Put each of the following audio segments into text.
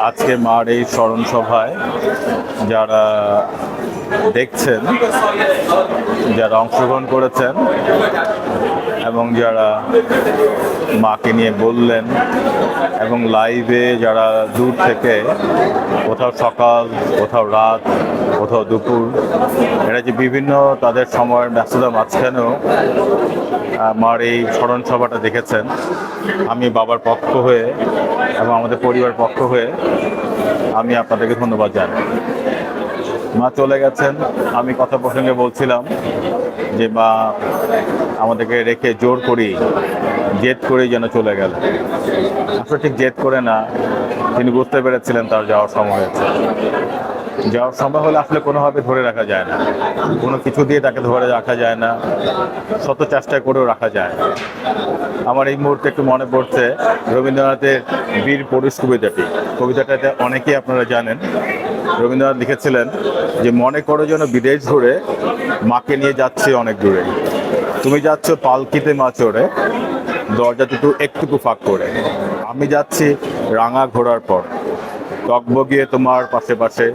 আজকে মার এই স্মরণ সভায় যারা দেখছেন যারা অংশগ্রহণ করেছেন এবং যারা মাকে নিয়ে বললেন এবং লাইভে যারা দূর থেকে, কোথাও সকাল, কোথাও রাত, কোথাও দুপুর, এরা যে বিভিন্ন তাদের সময়ের ব্যস্ততার মাঝখানেও আমার এই স্মরণ সভাটা দেখেছেন। আমি বাবার পক্ষ হয়ে এবং আমাদের পরিবার পক্ষ হয়ে আমি আপনাদেরকে ধন্যবাদ জানাই। মা চলে গেছেন। আমি কথা প্রসঙ্গে বলছিলাম যে, মা, আমাদেরকে রেখে জোর করি, জেদ করেই যেন চলে গেল। আসলে ঠিক জেদ করে না, তিনি বুঝতে পেরেছিলেন তার যাওয়ার সময় হয়েছে। যাওয়ার সময় হলে আসলে কোনোভাবে ধরে রাখা যায় না। কোনো কিছু দিয়ে তাকে ধরে রাখা যায় না, শত চেষ্টা করেও রাখা যায় আমার এই মুহূর্তে একটু মনে পড়ছে, রবীন্দ্রনাথের বীর পুরুষ কবিতাটি কবিতাটাতে অনেকেই আপনারা জানেন রবীন্দ্রনাথ লিখেছিলেন যে, মনে করো যেন বিদেশ ঘুরে মাকে নিয়ে যাচ্ছে অনেক দূরে। তুমি যাচ্ছ পালকিতে মা চড়ে দরজা দুটো একটুকু ফাঁক করে। আমি যাচ্ছি রাঙা ঘোড়ার পর। টকবগিয়ে তোমার পাশে পাশে।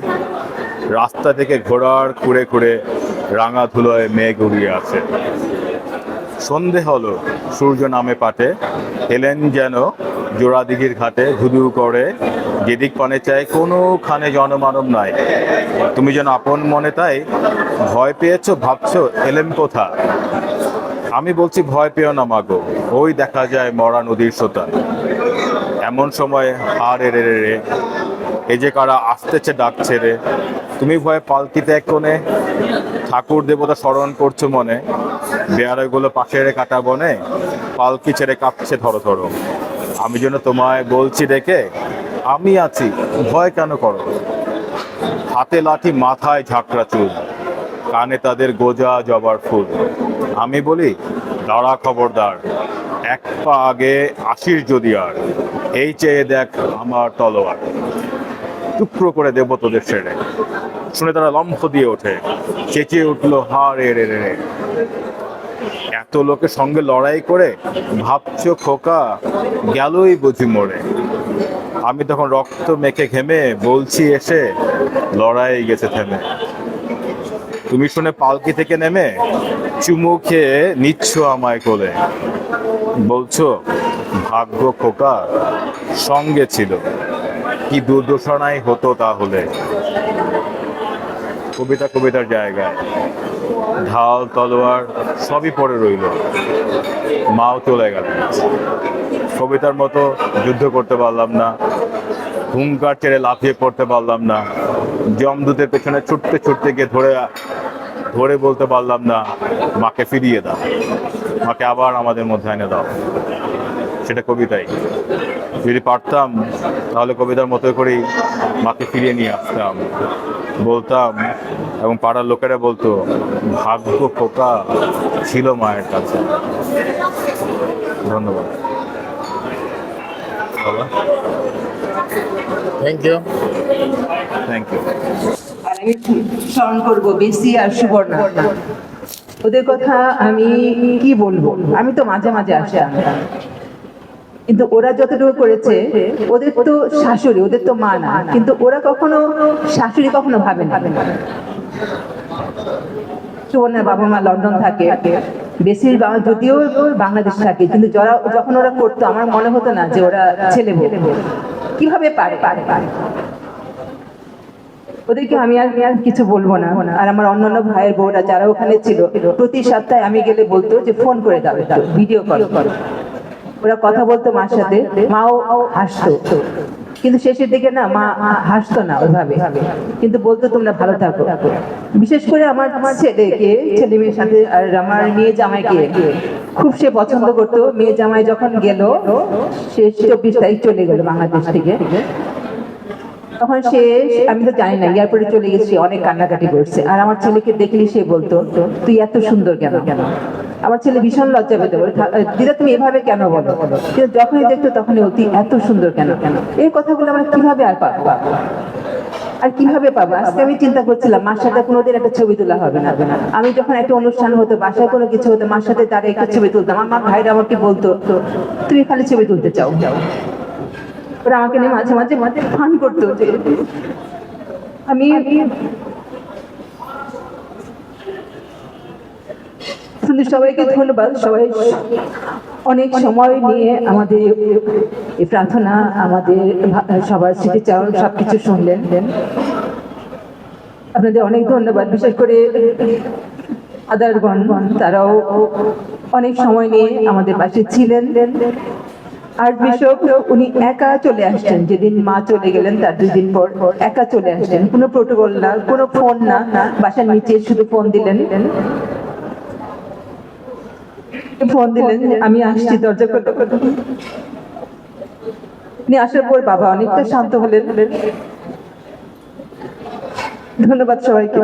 রাস্তা থেকে ঘোড়ার খুঁড়ে খুঁড়ে রাঙা ধুলোয় মেঘ উড়িয়ে আছে। সন্ধে হলো, সূর্য নামে পাটে। এলেন যেন জোড়াদিঘির ঘাটে ধুধু করে যেদিক পানে চাই, কোনোখানে জনমানব নাই। তুমি যেন আপন মনে তাই ভয় পেয়েছ, ভাবছ এলেম কোথা? আমি বলছি, ভয় পেও না মাগো, ওই দেখা যায় মরা নদীর সোতা। এমন সময় হার এরে রে রে এই যে কারা আসতেছে ডাক ছেড়ে তুমি ভয়ে পালকিতে এক কোণে ঠাকুর দেবতা স্মরণ করছ মনে। বেয়ারাগুলো পাশে রে কাটা বনে, পালকি ছেড়ে কাঁপছে ধরো ধরো। আমি যেন তোমায় বলছি দেখে আমি আছি, ভয় কেন করো? হাতে লাঠি, মাথায় ঝাঁকড়া চুল, কানে তাদের গোজা জবার ফুল। আমি বলি, দাঁড়া খবরদার, এক পা আগে আসির যদি আর, এই চেয়ে দেখ আমার তলোয়ার। টুকরো করে দেব তোদের ছেড়ে। শুনে তারা লম্ফ দিয়ে ওঠে, চেঁচিয়ে উঠল, হা রে রে রে। এত লোকের সঙ্গে লড়াই করে, ভাবছ খোকা, গেলই বুঝি মরে। আমি তখন রক্ত মেখে ঘেমে বলছি এসে, লড়াই গেছে থেমে। তুমি শুনে পালকি থেকে নেমে চুমু খেয়ে নিচ্ছ আমায় কোলে। বলছো, ভাগ্য খোকা সঙ্গে ছিল। কি দুর্দশানাই হতো তাহলে। কবিতা কবিতার জায়গায়। ঢাল, তলোয়ার সবই পড়ে রইল। মাও চলে গেল। কবিতার মতো যুদ্ধ করতে পারলাম না, হুঙ্কার ছেড়ে লাফিয়ে পড়তে পারলাম না জমদূতের পেছনে ছুটতে ছুটতে গিয়ে ধরে ধরে বলতে পারলাম না, মাকে ফিরিয়ে দাও, মাকে আবার আমাদের মধ্যে এনে দাও। সেটা কবিতাই। যদি পারতাম, তাহলে কবিতার মতো করেই মাকে ফিরিয়ে নিয়ে আসতাম, বলতাম, এবং পাড়ার লোকেরা বলতো, ভাগ্য খোকা ছিল মায়ের কাছে। ধন্যবাদ। বাবা থ্যাংক ইউ থ্যাংক ইউ আর আমি স্মরণ করব বেশি আর সুবর্ণা। ওদের কথা আমি কি বলব? আমি তো মাঝে মাঝে আসতাম কিন্তু ওরা যতটুকু করেছে ওদের তো শাশুড়ি ওদের তো মা না। কিন্তু ওরা কখনো শাশুড়ি কখনো ভাবে না। সুবর্ণার বাবা মা লন্ডন থাকে। বেশিরভাগ যদিও বাংলাদেশ থাকে কিন্তু যারা যখন ওরা করতো, আমার মনে হতো না যে ওরা ছেলে। কীভাবে পারে? পারে পারে ওদেরকে আমি আর আর কিছু বলব না। আর আমার অন্যান্য ভাইয়ের বউরা যারা ওখানে ছিল, প্রতি সপ্তাহে আমি গেলে বলতো যে ফোন করে দাও, ভিডিও কল। করো ওরা কথা বলতো মার সাথে, মাও হাসতো। কিন্তু শেষের দিকে না, মা হাসতো না ওইভাবে কিন্তু বলতো, তোমরা ভালো থাকো। বিশেষ করে আমার আমার ছেলেকে, ছেলে মেয়ের সাথে, আর আমার মেয়ে জামাইকে। খুব সে পছন্দ করতো। মেয়ে জামাই যখন গেল, সে চব্বিশ তারিখ চলে গেল বাংলাদেশ থেকে। তখন সে, আমি তো জানি না, এয়ারপোর্টে চলে গেছি, অনেক কান্নাকাটি করছে। আর আমার ছেলেকে দেখলে সে বলতো, তুই এত সুন্দর কেন কেন? আমার ছেলে ভীষণ লজ্জা পেতে। বলে দিদা, তুমি এভাবে কেন বলো? কিন্তু যখনই দেখতো, তখনই তুই এত সুন্দর কেন? কেন এই কথাগুলো আমরা কীভাবে আর পাবো? আর কীভাবে পাবো? আজকে আমি চিন্তা করছিলাম, মার সাথে কোনোদিন একটা ছবি তোলা হবে না। আমি যখন একটা অনুষ্ঠান হতো, বাসায় কোনো কিছু হতো, মার সাথে দাঁড়িয়ে একটা ছবি তুলতাম। আমার ভাইরা আমাকে বলতো, তুমি খালি ছবি তুলতে চাও। ওরা আমাকে নিয়ে মাঝে মাঝে মাঝে ফান করতো। যে আমি শুধু সবাইকে ধন্যবাদ। সবাই অনেক সময় নিয়ে আমাদের এই প্রার্থনা, আমাদের সবার স্মৃতিচারণ সবকিছু শুনলেন। আপনাদের অনেক ধন্যবাদ। বিশেষ করে আদারগণ, তারাও অনেক সময় নিয়ে আমাদের পাশে ছিলেন। আর বিশপ, উনি একা চলে আসছেন। যেদিন মা চলে গেলেন, তার দুদিন পর একা চলে আসলেন কোনো প্রোটোকল না, কোনো ফোন না। বাসার নিচে শুধু ফোন দিলেন। ফোন দিলেন আমি আসছি দরজা করতে নিয়ে আসার পর বাবা অনেকটা শান্ত হলেন। ধন্যবাদ সবাইকে।